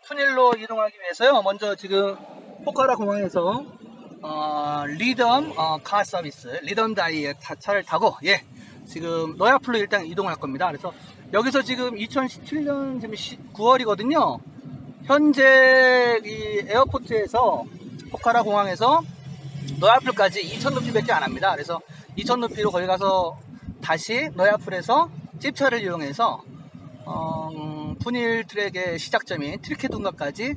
푸닐로 이동하기 위해서요. 먼저 지금 포카라 공항에서 어, 리덤 어, 카 서비스, 리덤 다이의 타- 차를 타고 예 지금 노야플로 일단 이동할 겁니다. 그래서 여기서 지금 2017년 지금 9월이거든요. 현재 이 에어포트에서 포카라 공항에서 노야플까지 2,000 루피밖에 안 합니다. 그래서 2,000 루피로 거기 가서 다시 노야플에서 찝차를 이용해서 어, 음, 푸닐 트랙의 시작점인 트리케둥가까지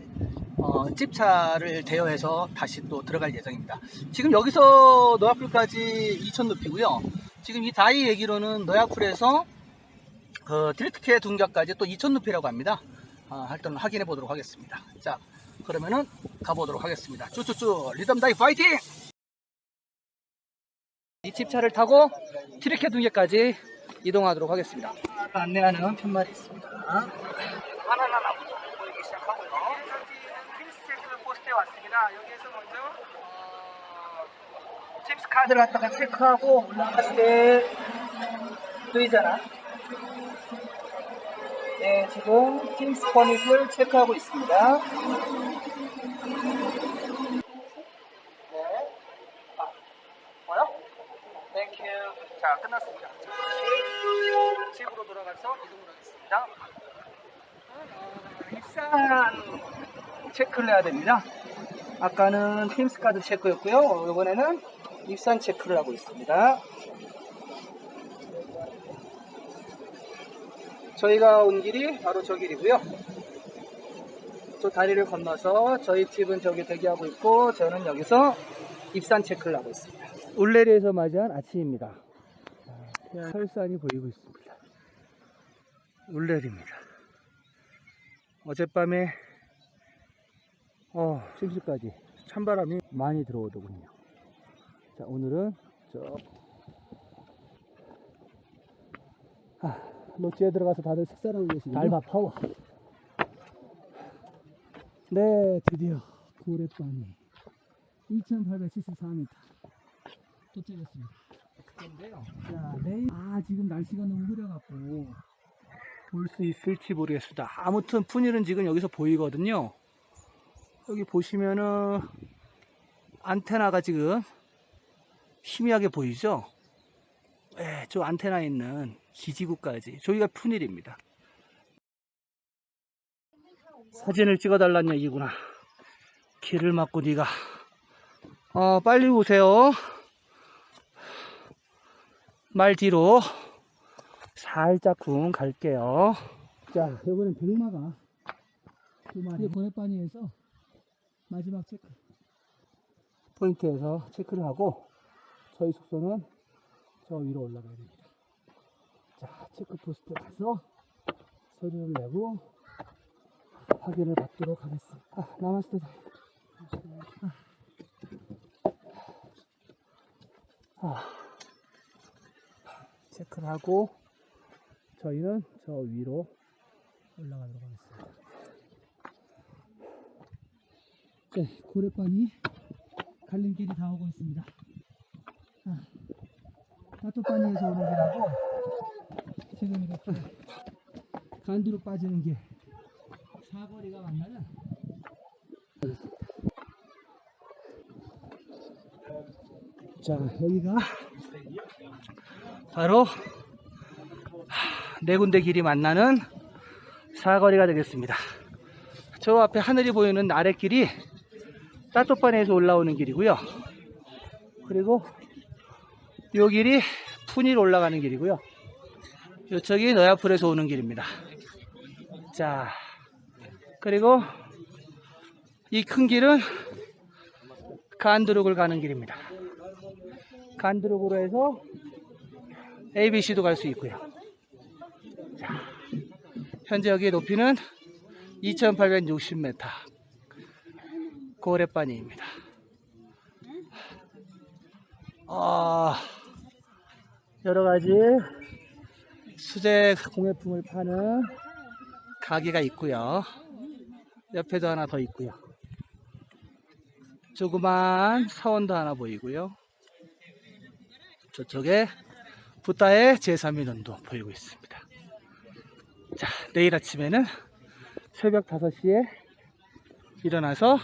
어, 찝차를 대여해서 다시 또 들어갈 예정입니다. 지금 여기서 노야풀까지 2,000 루피고요. 지금 이 다이 얘기로는 노야풀에서 그 트리케 둥가까지 또2,000 루피라고 합니다. 아, 일단 확인해 보도록 하겠습니다. 자, 그러면은 가보도록 하겠습니다. 쭈쭈쭈 리듬 다이 파이팅! 이 찝차를 타고 트리케 둥가까지 이동하도록 하겠습니다. 안내하는 편말이 있습니다. 하나하나부터 보이기 시작하고요. 체크 포스트에 왔습니다. 여기에서 먼저 어, 팀스 카드를 갖다가 체크하고 올라갔을 때 보이잖아. 네, 지금 팀스 퍼밋을 체크하고 있습니다. 네. 아. 자, 끝났습니다. 돌아가서 이동을 하겠습니다. 어, 입산 체크를 해야 됩니다. 아까는 팀스 카드 체크였고요. 이번에는 입산 체크를 하고 있습니다. 저희가 온 길이 바로 저 길이고요. 저 다리를 건너서 저희 집은 저기 대기하고 있고 저는 여기서 입산 체크를 하고 있습니다. 울레리에서 맞이한 아침입니다. 설산이 보이고 있습니다. 울레리입니다. 어젯밤에 어, 심시까지 찬바람이 많이 들어오더군요. 자, 오늘은 저 아, 롯지에 들어가서 다들 식사를 하고 계시군요. 달바 파워. 네, 드디어 고래빵이 2,874m 도착했습니다. 그런데요. 자, 내일 아 지금 날씨가 너무 흐려갖고 볼 수 있을지 모르겠습니다. 아무튼 푸닐은 지금 여기서 보이거든요. 여기 보시면은 안테나가 지금 희미하게 보이죠? 네, 저 안테나에 있는 기지구까지 저기가 푸닐입니다. 사진을 찍어달라는 얘기구나. 길을 막고 네가 어 빨리 오세요. 말 뒤로 살짝 쿵 갈게요. 자, 이번엔 백마가 두 마리 고래바니에서 마지막 체크 포인트에서 체크를 하고 저희 숙소는 저 위로 올라가야 됩니다. 자, 체크 포스트 가서 서류를 내고 확인을 받도록 하겠습니다. 아, 나마스테. 아. 아. 체크를 하고 저희는 저 위로 올라가도록 하겠습니다. 네, 고래반이 갈림길이 다 오고 있습니다. 아, 따뚜바니에서 오는 길하고 지금 이렇게 간두로 빠지는 길 사거리가 만나면 자 여기가 바로 네 군데 길이 만나는 사거리가 되겠습니다. 저 앞에 하늘이 보이는 아랫길이 따뚜바니에서 올라오는 길이고요. 그리고 요 길이 푸닐 올라가는 길이고요. 이쪽이 너야풀에서 오는 길입니다. 자, 그리고 이 큰 길은 간드룩을 가는 길입니다. 간드룩으로 해서 ABC도 갈 수 있고요. 자, 현재 여기의 높이는 2860m 고래바니입니다. 아, 여러 가지 수제 공예품을 파는 가게가 있고요. 옆에도 하나 더 있고요. 조그만 사원도 하나 보이고요. 저쪽에 부다의 제3인원도 보이고 있습니다. 자, 내일 아침에는 새벽 5시에 일어나서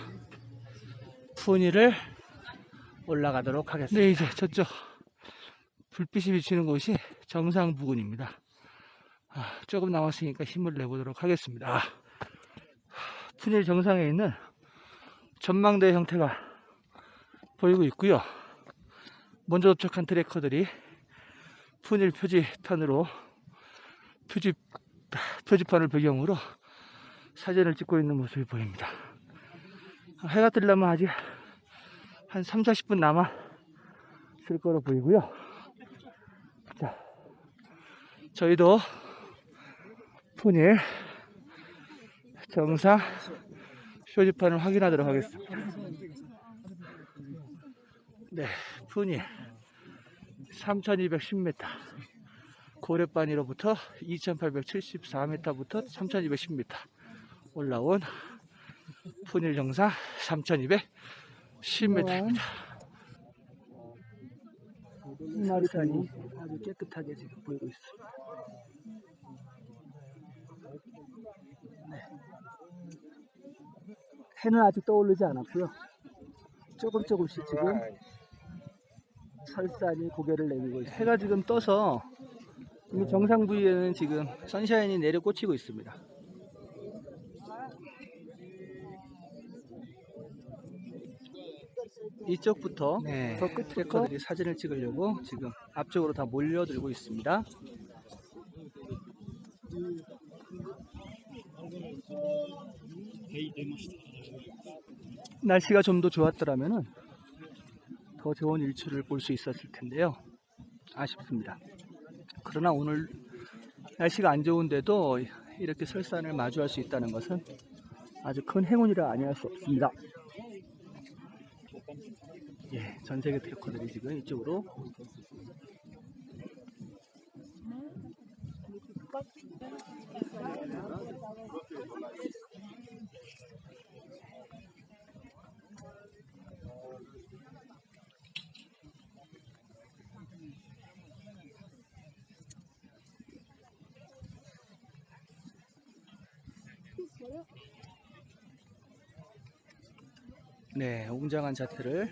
fun이를 올라가도록 하겠습니다. 네, 이제 저쪽 불빛이 비치는 곳이 정상 부근입니다. 아, 조금 남았으니까 힘을 내보도록 하겠습니다. 아, 푸닐 정상에 있는 전망대 형태가 보이고 있고요. 먼저 도착한 트래커들이 푸닐 표지판으로 표지 표지판을 배경으로 사진을 찍고 있는 모습이 보입니다. 아, 해가 뜨려면 아직 한 3, 40분 남았을 거로 보이고요. 자, 저희도 푸닐 정상 표지판을 확인하도록 하겠습니다. 네, 푸닐 3210m 고래바니로부터 2874m부터 3210m 올라온 푸닐 정상 3210m입니다. 마리산이 아주 깨끗하게 지금 보이고 있습니다. 네. 해는 아직 떠오르지 않았고요. 조금 조금씩 지금 설산이 고개를 내밀고 있습니다. 해가 지금 떠서 이미 정상 부위에는 지금 선샤인이 내려 꽂히고 있습니다. 이쪽부터 네. 저 들이 사진을 찍으려고 지금 앞쪽으로 다 몰려들고 있습니다. 날씨가 좀 더 좋았더라면은 더 좋은 일출을 볼 수 있었을 텐데요. 아쉽습니다. 그러나 오늘 날씨가 안 좋은데도 이렇게 설산을 마주할 수 있다는 것은 아주 큰 행운이라 아니할 수 없습니다. 예, 전 세계 트래커들이 지금 이쪽으로 네, 웅장한 자태를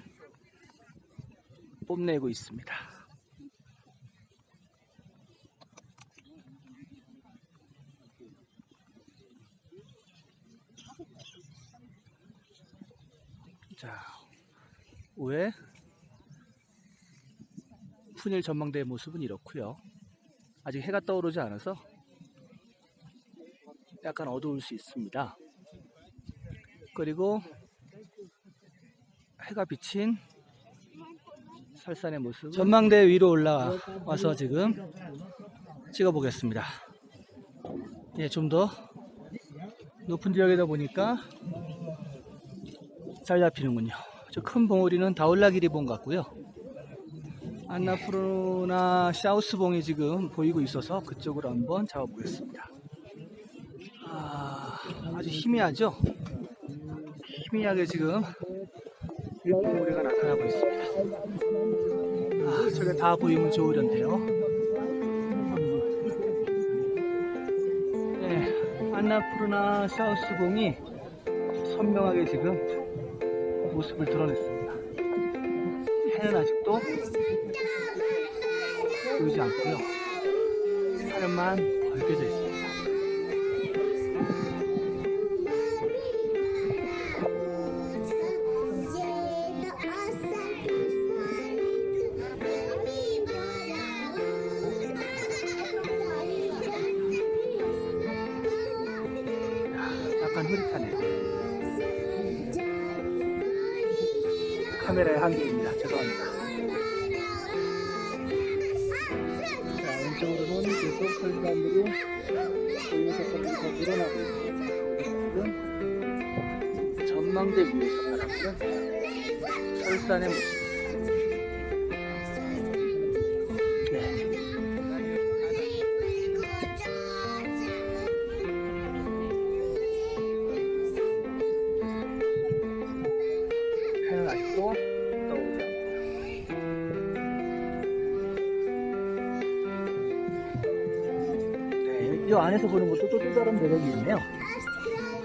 뽐내고 있습니다. 자, 위에 푸닐 전망대의 모습은 이렇고요. 아직 해가 떠오르지 않아서 약간 어두울 수 있습니다. 그리고 해가 비친 설산의 모습 전망대 위로 올라와서 지금 찍어 보겠습니다. 예, 좀 더 높은 지역이다 보니까 잘 잡히는군요. 저 큰 봉우리는 다올라기리봉 같고요. 안나푸르나 샤우스봉이 지금 보이고 있어서 그쪽으로 한번 잡아 보겠습니다. 아, 아주 희미하죠? 희미하게 지금 일봉우리가 나타나고 있습니다. 아, 저게 다 보이면 좋으련데요. 네, 안나푸르나 사우스봉이 선명하게 지금 모습을 드러냈습니다. 해는 아직도 보이지 않고요. 하늘만 밝혀져 있습니다. 약간 흐릿하네요. 카메라의 한계입니다. 죄송합니다. 자, 왼쪽으로는 설산들이 보이는 색깔이 더 늘어나고 있습니다. 전망대 위에서 바라보는 설산의 모습. 안에서 보는 것도 또, 또 다른 매력이 있네요.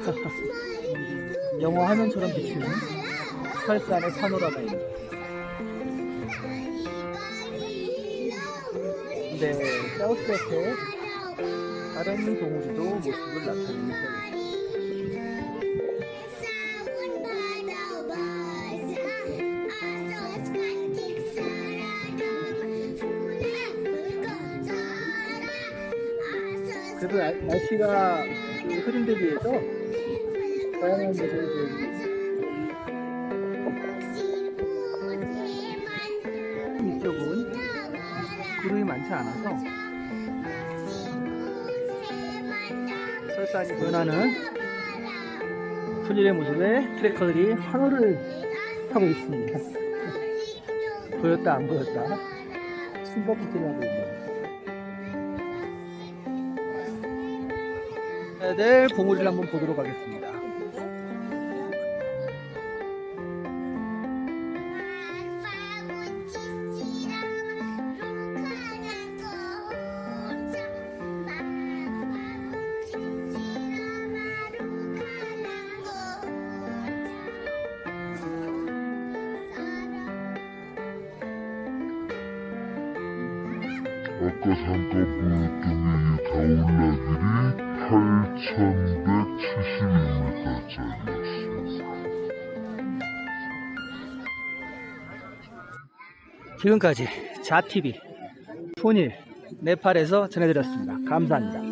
영화 화면처럼 비치는 설산의 파노라마입니다. 네, 사우스 옆에 다른 동물들도 모습을 나타내고 있어요. 그래도 날- 날씨가 흐린 데 비해서 다양한 모습을 보여주고 이쪽은 구름이 많지 않아서 설산이 변하는 풀일의 모습에 트래커들이 환호를 하고 있습니다. 보였다 안 보였다 숨바꼭질을 하고 있네요. 네, 봉우리를 한번 보도록 하겠습니다. 아까 잠깐 보였던 이 가올라길이 8,172m짜리였습니다. 지금까지 자TV 폰일 네팔에서 전해드렸습니다. 감사합니다.